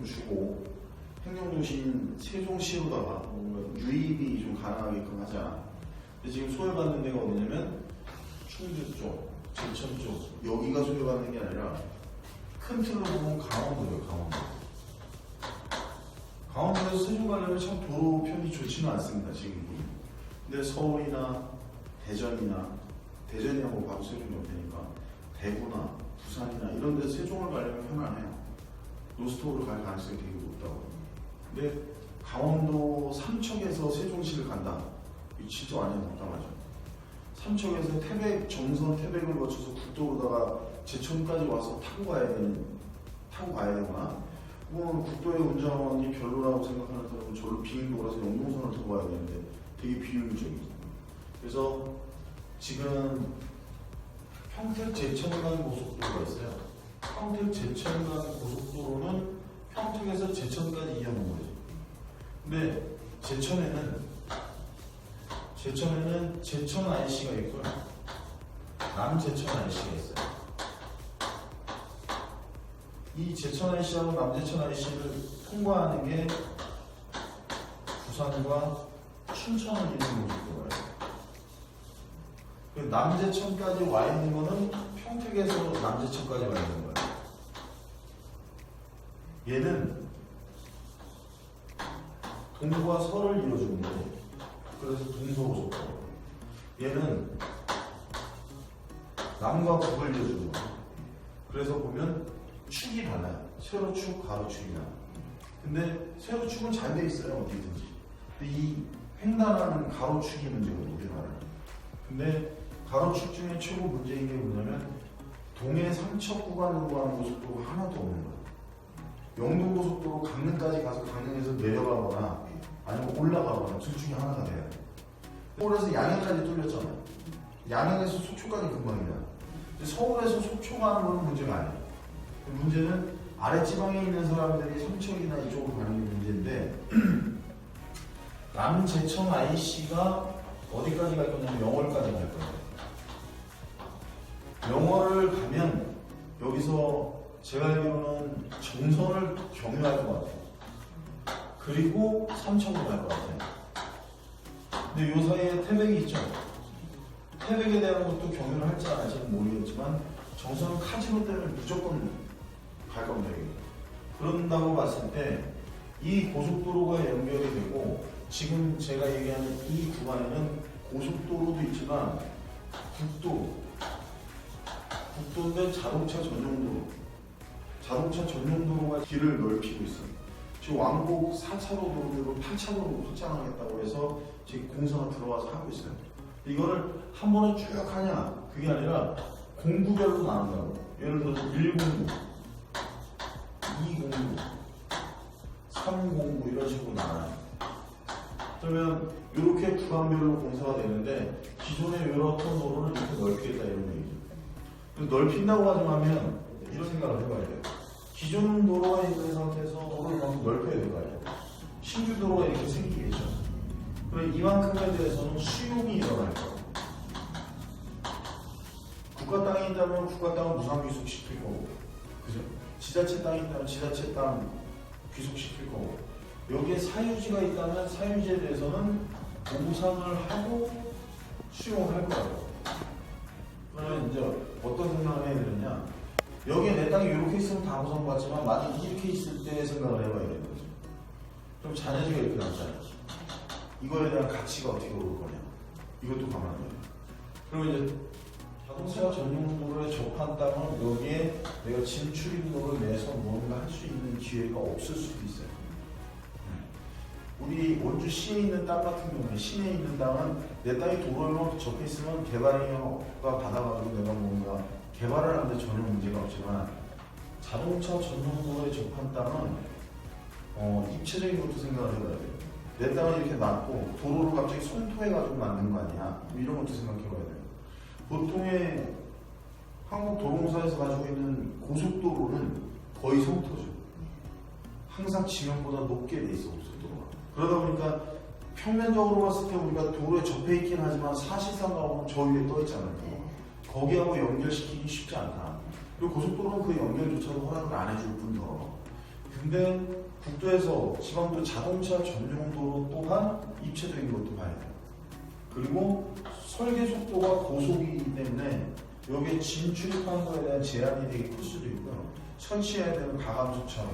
좀 주고 행정도시인 세종시로다가 뭔가 유입이 좀 가능하게끔 하자. 근데 지금 소외받는 데가 어디냐면 충주 쪽, 제천 쪽 여기가 소외받는 게 아니라 큰 틀로 보면 강원도예요, 강원도. 강원도에서 세종 가려면 참 도로 편이 좋지는 않습니다, 지금. 근데 서울이나 대전이나 대전이라고 바로 세종 옆이니까 대구나 부산이나 이런 데 세종을 가려면 편안해요. 노스톱으로 갈 가능성이 되게 높다고. 근데 강원도 삼척에서 세종시를 간다. 이거 진짜 완전 답답하죠. 삼척에서 태백, 정선 태백을 거쳐서 국도로다가 제천까지 와서 타고 가야 되는, 타고 가야 되거나, 혹은 국도의 운전이 별로라고 생각하는 사람은 저로 비행 돌아서 영동선을 타고 가야 되는데 되게 비효율적이죠. 그래서 지금 평택 제천 간 고속도로가 있어요. 평택 제천간 고속도로는 평택에서 제천까지 이어놓은 거죠. 근데 제천에는 제천에는 제천 IC가 있고요. 남제천 IC가 있어요. 이 제천 IC하고 남제천 IC를 통과하는 게 부산과 춘천을 잇는 고속도로예요. 그 남제천까지 와 있는 거는 평택에서 남제천까지 와 있는 거예요. 얘는 동과 서를 이어주는 거예요. 그래서 동서고속도로. 얘는 남과 북을 이어주는 거예요. 그래서 보면 축이 달라요. 세로축, 가로축이나. 근데 세로축은 잘 돼 있어요, 어디든지. 근데 이 횡단하는 가로축이 문제거든요, 우리나라는. 근데 가로축 중에 최고 문제인 게 뭐냐면 동해 삼척 구간으로 가는 고속도로가 하나도 없는 거예요. 영동고속도로 강릉까지 가서 강릉에서 내려가거나 아니면 올라가거나 둘 중에 하나가 돼요. 서울에서 양양까지 뚫렸잖아요. 양양에서 속초까지 금방이야. 서울에서 속초 가는 건 문제가 아니에요. 문제는 아랫지방에 있는 사람들이 삼척이나 이쪽으로 가는 게 문제인데 남제천 IC가 어디까지 갈 거냐면 영월까지 갈 거예요. 영월을 가면 여기서 제가 알기로는 정선을 경유할 것 같아요. 그리고 삼척으로 갈것 같아요. 근데 요 사이에 태백이 있죠. 태백에 대한 것도 경유를 할지 안 할지는 모르겠지만 정선은 카지노 때문에 무조건 갈 겁니다. 그런다고 봤을 때 이 고속도로가 연결이 되고 지금 제가 얘기하는 이 구간에는 고속도로도 있지만 국도, 국도인데 자동차 전용도로, 자동차 전용 도로가 길을 넓히고 있어요. 지금 왕복 4차로 도로를 8차로로 확장하겠다고 해서 지금 공사가 들어와서 하고 있어요. 이거를 한 번에 쭉 하냐? 그게 아니라 공구별로 나눈다고. 예를 들어서 1공구, 2공구, 3공구 이런 식으로 나눠요. 그러면 이렇게 구간별로 공사가 되는데 기존의 이렇던 도로를 이렇게 넓히겠다 이런 얘기죠. 넓힌다고 가정하면 이런 생각을 해봐야 돼요. 기존 도로가 있는 상태에서 도로를 만큼 넓혀야 될거 아니에요. 신규 도로가 이렇게 생기겠죠. 그럼 이만큼에 대해서는 수용이 일어날 거예요. 국가 땅이 있다면 국가 땅을 무상 귀속시킬 거고, 그죠? 지자체 땅이 있다면 지자체 땅 귀속시킬 거고, 여기에 사유지가 있다면 사유지에 대해서는 보상을 하고 수용을 할 거예요. 그러면 이제 어떤 생각을 해야 되느냐? 여기에 내 땅이 이렇게 있으면 다 보상받지만 만약 이렇게 있을 때 생각을 해봐야 되는 거죠. 그럼 자녀지가 이렇게 남잖아요. 이거에 대한 가치가 어떻게 오를 거냐? 이것도 감안해요. 그리고 이제 자동차 전용도로에 접한 땅은 여기에 내가 진출입로를 내서 뭔가 할 수 있는 기회가 없을 수도 있어요. 우리 원주 시에 있는 땅 같은 경우는 시내에 있는 땅은 내 땅이 도로에 접해 있으면 개발인허가 받아가지고 내가 뭔가 개발을 하는데 전혀 문제가 없지만 자동차 전용 도로에 접한 땅은 어, 입체적인 것도 생각을 해봐야 돼요. 내 땅을 이렇게 놨고 도로를 갑자기 손토해가지고 만든 거 아니야? 뭐 이런 것도 생각해봐야 돼요. 보통의 한국 도로공사에서 가지고 있는 고속도로는 거의 성토죠. 항상 지면보다 높게 돼 있어 고속도로가. 그러다 보니까 평면적으로 봤을 때 우리가 도로에 접해 있긴 하지만 사실상 가보면 저 위에 떠 있잖아요. 거기하고 연결시키기 쉽지 않다. 그리고 고속도로는 그 연결조차도 허락을 안 해줄 뿐더. 근데 국도에서 지방도 자동차 전용 도로 또한 입체적인 것도 봐야 돼요. 그리고 설계 속도가 고속이기 때문에 여기에 진출입하는 거에 대한 제한이 되게 클 수도 있고요. 설치해야 되는 가감수처럼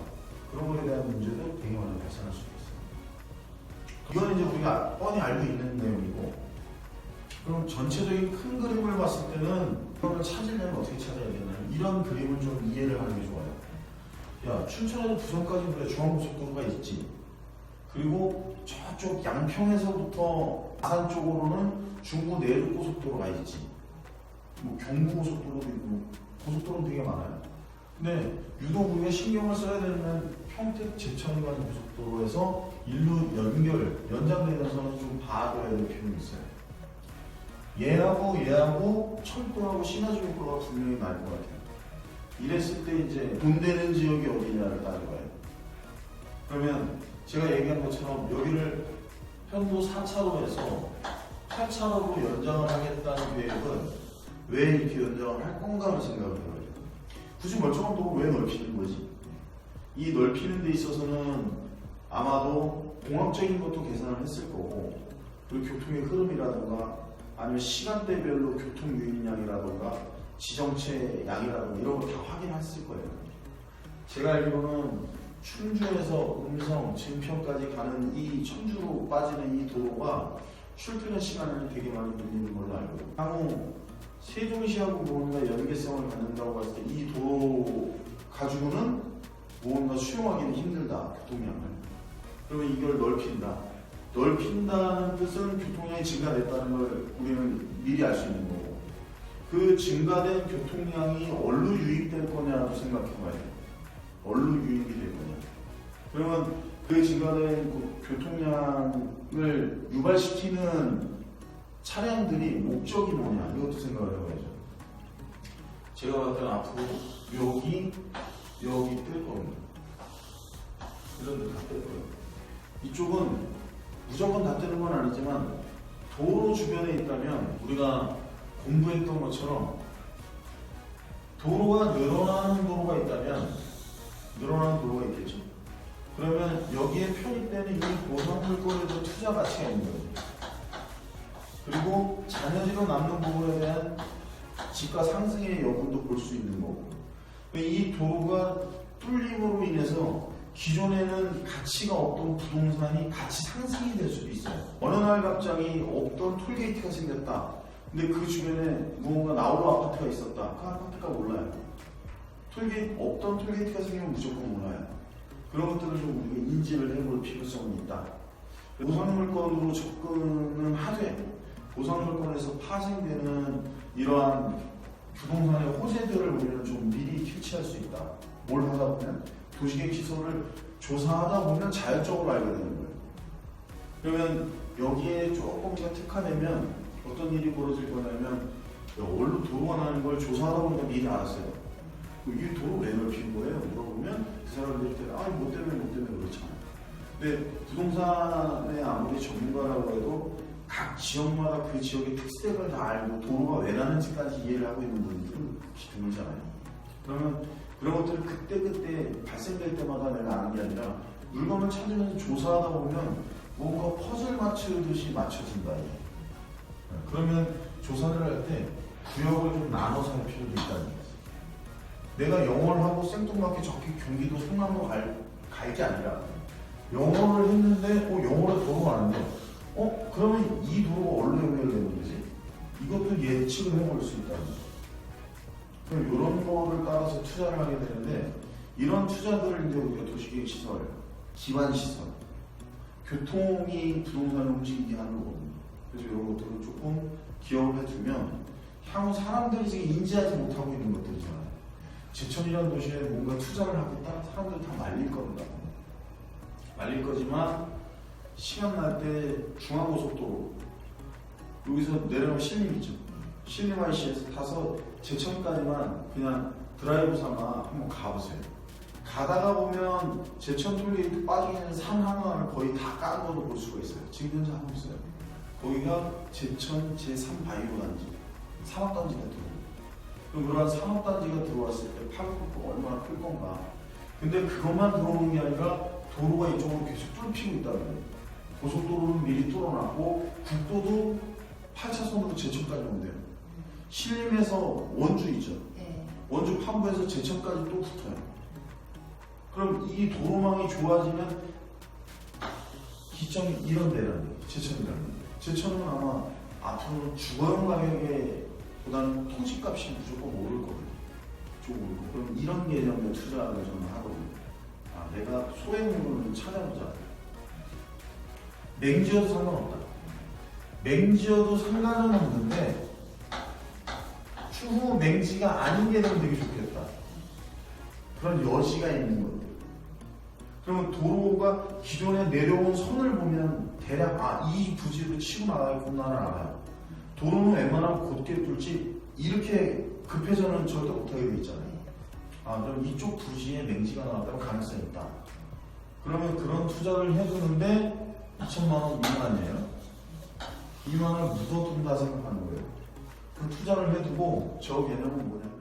그런 거에 대한 문제도 되게 많이 발생할 수도 있어요. 이거는 이제 우리가 뻔히 알고 있는 내용이고 그럼 전체적인 큰 그림을 봤을 때는 이걸 찾으려면 어떻게 찾아야 되나 이런 그림을 좀 이해를 하는 게 좋아요. 야 춘천에서 부산까지 그래 중앙고속도로가 있지. 그리고 저쪽 양평에서부터 아산 쪽으로는 중부 내륙 고속도로가 있지. 뭐 경부 고속도로도 있고 뭐 고속도로는 되게 많아요. 근데 유독 우리가 신경을 써야 되는 평택 제천 간 고속도로에서 일로 연결 연장되면서는 좀 봐둬야 될 필요가 있어요. 얘하고 얘하고 철도하고 시너지 효과가 분명히 날것 같아요. 이랬을 때 이제 돈 되는 지역이 어디냐를 따져봐요. 그러면 제가 얘기한 것처럼 여기를 편도 4차로에서 8차로로 연장을 하겠다는 계획은 왜 이렇게 연장을 할 건가를 생각을 해봐요. 굳이 멀쩡한 도로 왜 넓히는 거지? 이 넓히는 데 있어서는 아마도 공학적인 것도 계산을 했을 거고 그리고 교통의 흐름이라든가 아니면 시간대별로 교통 유인량이라든가 지정체 양이라든가 이런 거 다 확인했을 거예요. 제가 알기로는 충주에서 음성, 증평까지 가는 이 청주로 빠지는 이 도로가 출퇴근 시간을 되게 많이 늘리는 걸로 알고. 향후 세종시하고 뭔가 연계성을 갖는다고 했을 때 이 도로 가지고는 무언가 수용하기는 힘들다 교통량을. 그러면 이걸 넓힌다. 넓힌다는 뜻은 교통량이 증가됐다는 걸 우리는 미리 알 수 있는 거고 그 증가된 교통량이 어디로 유입될 거냐라고 생각해 봐야 돼요. 어디로 유입이 될 거냐. 그러면 그 증가된 그 교통량을 유발시키는 차량들이 목적이 뭐냐 이것도 생각을 해봐야죠. 제가 봤을 때는 앞으로 여기 여기 뜰 겁니다. 이런 데다 뜰 거예요. 이쪽은 무조건 다 뜨는 건 아니지만 도로 주변에 있다면 우리가 공부했던 것처럼 도로가 늘어나는 도로가 있다면 늘어나는 도로가 있겠죠. 그러면 여기에 편입되는 이 보상물권에도 투자 가치가 있는 거죠. 그리고 잔여지로 남는 부분에 대한 집가 상승의 여부도 볼 수 있는 거고. 이 도로가 뚫림으로 인해서 기존에는 가치가 없던 부동산이 가치 상승이 될 수도 있어요. 어느 날 갑자기 없던 톨게이트가 생겼다. 근데 그 주변에 무언가 나홀로 아파트가 있었다. 그 아파트가 올라요. 톨게이트 없던 톨게이트가 생기면 무조건 올라요. 그런 것들을 좀 우리가 인지를 해볼 필요성이 있다. 보상물권으로 접근은 하되 보상물권에서 파생되는 이러한 부동산의 호재들을 우리는 좀 미리 캐치할 수 있다. 뭘 하다 보면 도시계획 시설을 조사하다 보면 자연적으로 알게 되는 거예요. 그러면 여기에 조금 더 특화되면 어떤 일이 벌어질 거냐면 야, 원로 도로가 나는 걸 조사하다 보니까 미리 알았어요. 이 도로 왜 넓힌 거예요? 물어보면 그 사람들이 아니 뭐 때문에 뭐 때문에 그렇잖아요. 근데 부동산의 아무리 전문가라고 해도 각 지역마다 그 지역의 특색을 다 알고 도로가 왜 나는지까지 이해를 하고 있는 분들은 드물잖아요. 그러면 그런 것들을 그때그때 발생될 때마다 내가 아는 게 아니라 물건을 찾으면서 조사하다 보면 뭔가 퍼즐 맞추듯이 맞춰진다. 이게. 그러면 조사를 할 때 구역을 좀 나눠서 할 필요도 있다는 거죠. 내가 영어를 하고 생뚱맞게 저기 경기도 성남으로 갈, 갈게 아니라 영어를 했는데 어, 영어를 도로가 아는데 어? 그러면 이 도로가 어디로 연결되는 거지? 이것도 예측을 해볼 수 있다는 거죠. 그럼 이런 거를 따라서 투자를 하게 되는데 이런 투자들을 이제 우리가 도시계획 시설, 기반 시설, 교통이 부동산을 움직이게 하는 거거든요. 그래서 이런 것들을 조금 기억을 해두면 향후 사람들이 지금 인지하지 못하고 있는 것들이잖아요. 제천이라는 도시에 뭔가 투자를 하겠다? 사람들 다 말릴 겁니다. 말릴 거지만 시간 날때 중앙고속도로 여기서 내려가면 신림이죠. 신림 IC에서 타서 제천까지만 그냥 드라이브 삼아 한번 가보세요. 가다가 보면 제천 톨게이트 빠지는 산 하나를 거의 다 깐 걸로 볼 수가 있어요. 지금 현재 하고 있어요. 거기가 제천 제3 바이오 단지, 산업 단지 같은 거. 그럼 그러한 산업단지가 들어왔을 때 팔굽혀가 얼마나 클 건가. 근데 그것만 들어오는 게 아니라 도로가 이쪽으로 계속 뚫히고 있다는 거예요. 고속도로는 미리 뚫어놨고 국도도 8차선으로 제천까지 온대요. 신림에서 원주 있죠. 네. 원주 판부에서 제천까지 또 붙어요. 그럼 이 도로망이 좋아지면 기점이 이런 데라는 거예요. 제천이라는 거예요. 제천은 아마 앞으로 주거용 가격에 보다는 토지값이 무조건 오를 거예요. 좀 오를 거. 그럼 이런 개념의 투자를 저는 하거든요. 아, 내가 소액물을 찾아보자. 맹지어도 상관없다. 맹지어도 상관은 없는데 추후 맹지가 아닌 게 되면 되게 좋겠다. 그런 여지가 있는 것들. 그러면 도로가 기존에 내려온 선을 보면 대략 아, 이 부지로 치고 나가겠구나를 알아요. 도로는 웬만하면 곧게 뚫지 이렇게 급해서는 절대 못하게 돼 있잖아요. 아, 그럼 이쪽 부지에 맹지가 나왔다면 가능성이 있다. 그러면 그런 투자를 해주는데 2천만 원 미만이에요. 2만 원을 묻어둔다 생각하는 거예요. 그 투자를 해두고 저 개념은 뭐냐면